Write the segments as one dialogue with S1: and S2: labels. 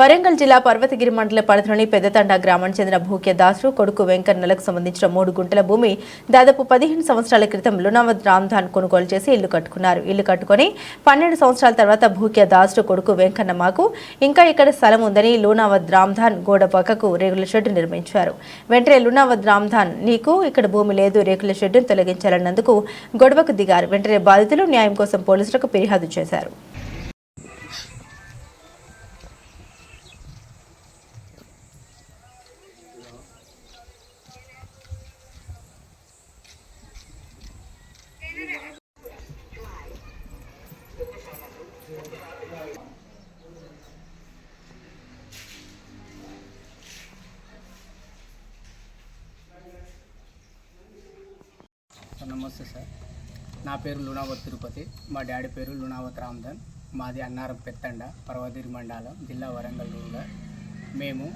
S1: వరంగల్ జిల్లా పర్వతగిరి మండల పరిధిలోని పెద్దతండ గ్రామానికి చెందిన భూక్య దాసు కొడుకు వెంకన్నలకు సంబంధించిన మూడు గుంటల భూమి దాదాపు పదిహేను సంవత్సరాల క్రితం లునావద్ రామ్ధాన్ కొనుగోలు చేసి ఇల్లు కట్టుకున్నారు. ఇల్లు కట్టుకొని పన్నెండు సంవత్సరాల తర్వాత భూక్య దాసు కొడుకు వెంకన్న మాకు ఇంకా ఇక్కడ స్థలం ఉందని లూనావద్ రామ్ధాన్ గోడ పక్కకు రేకుల షెడ్డు నిర్మించారు. వెంటనే లునావద్ రామ్ధాన్ నీకు ఇక్కడ భూమి లేదు రేకుల షెడ్డును తొలగించాలన్నందుకు గొడవకు దిగారు. వెంటనే బాధితులు న్యాయం కోసం పోలీసులకు ఫిర్యాదు చేశారు.
S2: నమస్తే సార్. నా పేరు లుణావత్ తిరుపతి. మా డాడీ పేరు లుణావత్ రామ్ధన్. మాది అన్నారం పెత్తండ పర్వతిరి మండలం జిల్లా వరంగల్ రూరల్ మేము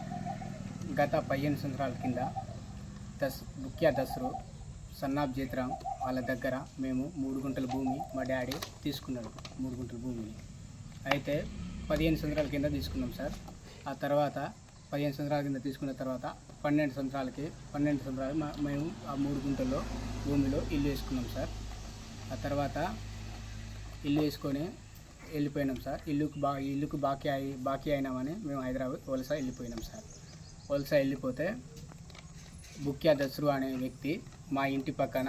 S2: గత పదిహేను సంవత్సరాల కింద దస్ ముఖ్య దసరు సన్నాబ్ జీతరాం వాళ్ళ దగ్గర మేము మూడు గుంటల భూమి మా డాడీ తీసుకున్నాడు. మూడు గుంటల భూమిని. అయితే పదిహేను సంవత్సరాల కింద తీసుకున్నాం సార్. ఆ తర్వాత పదిహేను సంవత్సరాల కింద తీసుకున్న తర్వాత పన్నెండు సంవత్సరాలకి పన్నెండు సంవత్సరాలు మేము ఆ మూడు గుంటల్లో భూమిలో ఇల్లు వేసుకున్నాం సార్. ఆ తర్వాత ఇల్లు వేసుకొని వెళ్ళిపోయినాం సార్. ఇల్లుకు బా ఇల్లుకు బాకీ అయి బాకీ అయినామని మేము హైదరాబాద్ వలస వెళ్ళిపోయినాం సార్. వలస వెళ్ళిపోతే బుక్యా దసరు అనే వ్యక్తి మా ఇంటి పక్కన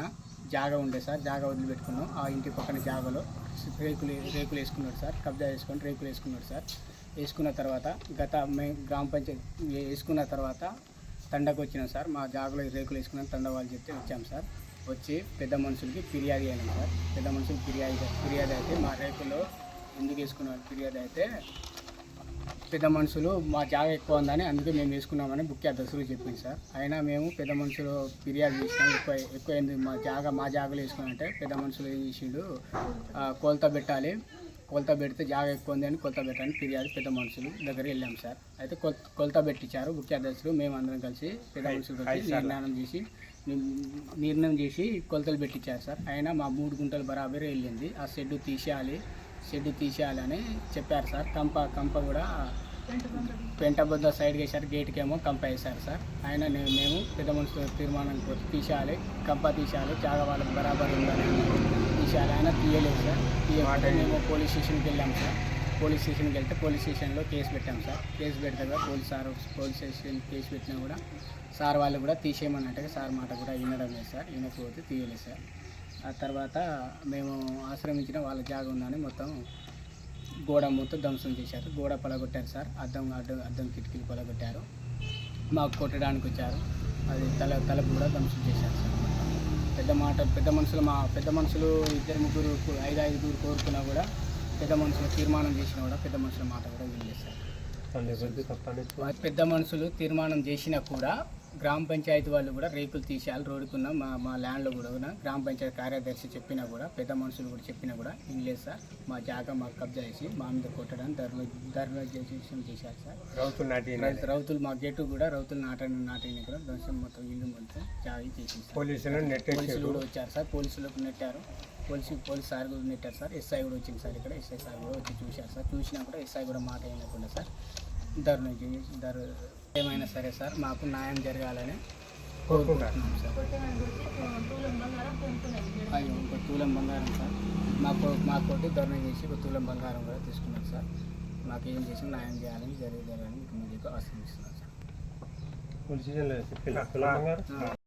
S2: జాగా ఉండే సార్. జాగా వదిలిపెట్టుకున్నాం. ఆ ఇంటి పక్కన జాగాలో రేకులు రేకులు వేసుకున్నాడు సార్. కబ్జా చేసుకొని రేకులు వేసుకున్నాడు సార్. వేసుకున్న తర్వాత గత మేము గ్రామ పంచాయతీ వేసుకున్న తర్వాత తండకు వచ్చినాం సార్. మా జాగలో రేకులు వేసుకున్నాం తండ వాళ్ళు చెప్తే వచ్చాం సార్. వచ్చి పెద్ద మనుషులకి ఫిర్యాదు అయినాం సార్. పెద్ద మనుషులకి ఫిర్యాదు ఫిర్యాదు అయితే మా రేకులు ఎందుకు వేసుకున్నారు ఫిర్యాదు అయితే పెద్ద మనుషులు మా జాగ ఎక్కువ ఉందని అందుకే మేము వేసుకున్నామని బుక్యా దసరు చెప్పింది సార్. అయినా మేము పెద్ద మనుషులు ఫిర్యాదు చేసినాం. ఎక్కువ ఎక్కువ మా జాగ మా జాగలో వేసుకున్నామంటే పెద్ద మనుషులు ఏం చేసిండు ఆ, కొలత పెట్టాలి. కొలత పెడితే జాగ ఎక్కువ ఉంది అని కొలత పెట్టాలని ఫిర్యాదు పెద్ద మనుషులు దగ్గర వెళ్ళాం సార్. అయితే కొల్ కొలత పెట్టించారు ముఖ్య అధ్యక్షులు. మేము అందరం కలిసి పెద్ద మనుషులు కలిసి నిర్ణయం చేసి నిర్- నిర్ణయం చేసి కొలతలు పెట్టించారు సార్. అయినా మా మూడు గుంటలు బరాబరే వెళ్ళింది. ఆ షెడ్ తీసేయాలి షెడ్ తీసేయాలని చెప్పారు సార్. కంప కంప కూడా పెంట బొద్ద సైడ్ వేశారు గేట్కి ఏమో కంప వేశారు సార్. ఆయన మేము పెద్ద మనుషులు తీర్మానం తీసేయాలి కంప తీసేయాలి జాగా వాళ్ళకి బరాబర్ ఉందని తీసేయాలి ఆయన తీయలేదు సార్. తీయమంటే మేము పోలీస్ స్టేషన్కి వెళ్ళాం సార్. పోలీస్ స్టేషన్కి వెళ్తే పోలీస్ స్టేషన్లో కేసు పెట్టాం సార్. కేసు పెడితే కూడా police sir police station case పెట్టినా కూడా సార్ వాళ్ళు కూడా తీసేయమన్నట్టుగా సార్ మాట కూడా వినడం లేదు సార్. వినకపోతే తీయలేదు సార్. ఆ తర్వాత మేము ఆశ్రమించిన వాళ్ళ జాగా ఉందని మొత్తం గోడ మొత్తం ధ్వంసం చేశారు. గోడ పలగొట్టారు సార్. అద్దం అద్దం అద్దం కిటికీలు పలగొట్టారు మాకు కొట్టడానికి వచ్చారు. అది తల తలుపు కూడా ధ్వంసం చేశారు సార్. పెద్ద మాట పెద్ద మనుషులు మా పెద్ద మనుషులు ఇద్దరు ముగ్గురు ఐదు ఐదుగురు కోరుకున్నా కూడా పెద్ద మనుషులు తీర్మానం చేసినా కూడా పెద్ద మనుషుల మాట కూడా వినలేదు సార్ వా- పెద్ద మనుషులు తీర్మానం చేసినా కూడా గ్రామ పంచాయతీ వాళ్ళు కూడా రేకులు తీసేయాలి రోడ్డుకున్న మా మా ల్యాండ్లో కూడా ఉన్న గ్రామ పంచాయతీ కార్యదర్శి చెప్పినా కూడా పెద్ద మనుషులు కూడా చెప్పినా కూడా వినలేదు సార్ మా జాగా మాకు కబ్జా చేసి మా మీద కొట్టడానికి ధర్మ ధర్మ చేసి చేశారు సార్. రౌతు- రౌతులు మా గేటు కూడా రౌతులు నాటని నాటిని కూడా ధ్వంసం మొత్తం ఇల్లు మొత్తం జాగి చేసింది సార్. పోలీసులు కూడా వచ్చారు సార్ పోలీసులకు నెట్టారు. పోలీసు పోలీస్ సార్ కూడా నెట్టారు సార్. ఎస్ఐ కూడా వచ్చింది సార్ ఇక్కడ ఎస్ఐ సార్ కూడా వచ్చి చూశారు సార్. చూసినా కూడా ఎస్ఐ కూడా మాట వినకుండా సార్ చేసి ధర ఏమైనా సరే సార్ మాకు న్యాయం జరగాలని కోరుకుంటున్నాం సార్. అయ్యో ఒక తూలం బంగారం సార్. మాకు మాకోటి ధర్నా చేసి ఒక తూలం బంగారం కూడా తీసుకున్నాం సార్. మాకు ఏం చేసి న్యాయం చేయాలని జరిగి జరగాలని మీకు ఆశ్రమిస్తున్నాం సార్.